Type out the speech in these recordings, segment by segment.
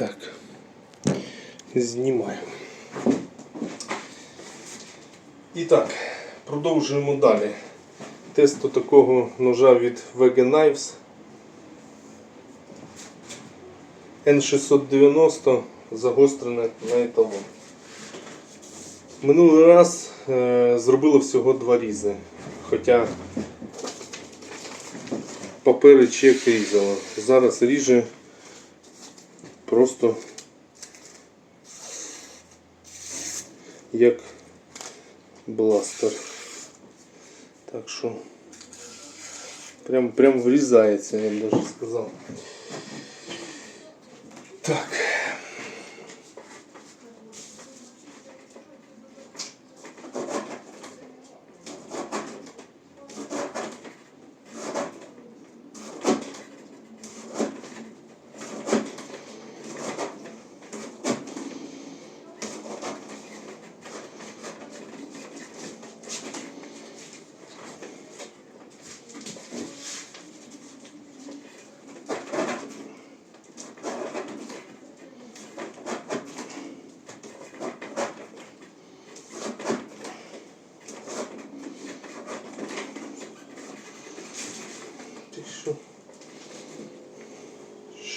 Так. Знімаю. І так, продовжуємо далі. Тест такого ножа від VG Knives N690 загострене на еталон. Минулий раз е, зробили всього два різи. Хоча папери чек різало. Зараз ріже просто як бластер. Так що прям, прям врізається, я б даже сказав. Так.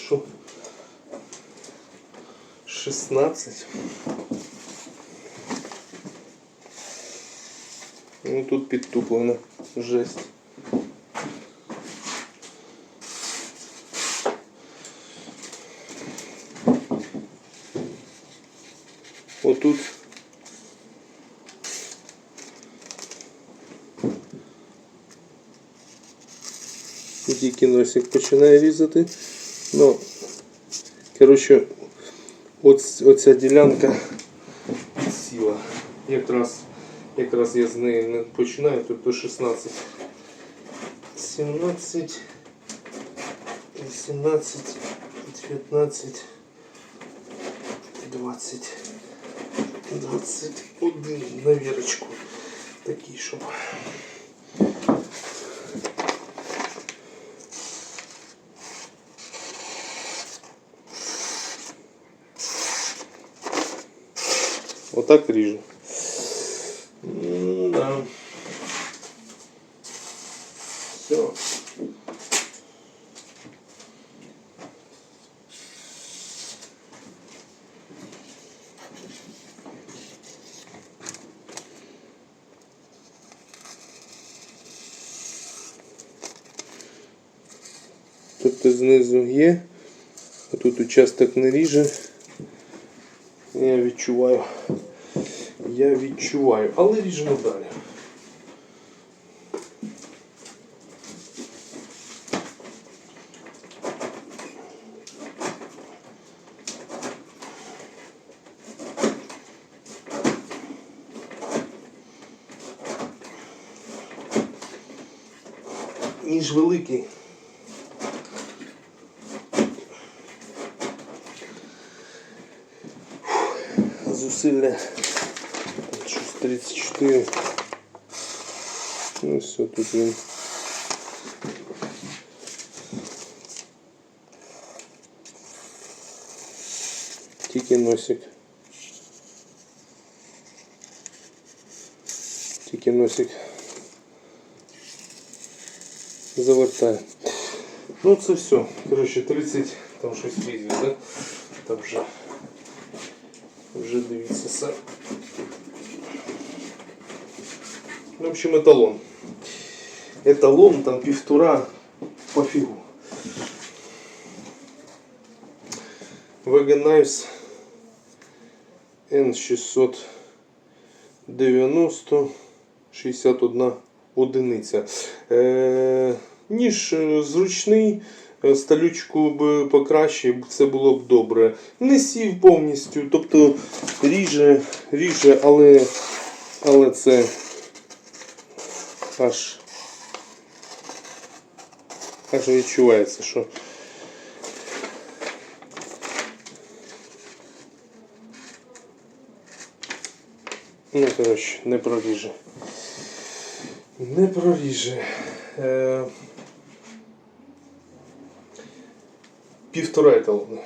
Що? 16. Ну тут підтуплено. Жесть. Отут тільки носик починає різати. Ну, коротше, от, оця ділянка сіла. Якраз, якраз я з неї не починаю, тобто 16, 17, 18, 19, 20, 21 на вірочку. Такий, щоб. Вот так режу. Да. Все. Тобто знизу є, а тут участок не ріже. Я відчуваю. Я відчуваю, але ріжемо далі. Ніж великий. Зусилля 34. Ну все, тут він. Тільки носик. Тільки носик. Завертає. Ну це все. Коротше, 30, там щось відео, да? Там вже. Вже дивіться сам. В общем, эталон. Эталон там півтора пофігу. Vegan Knives N690 61 одиниця. Е, ніж е, зручний, е, сталючку б покраще, це було б добре. Не сів повністю, тобто ріже, ріже, але, але це аж, аж відчувається, що Ну, коротше, не проріже. Не проріже. Е... Півтора еталона.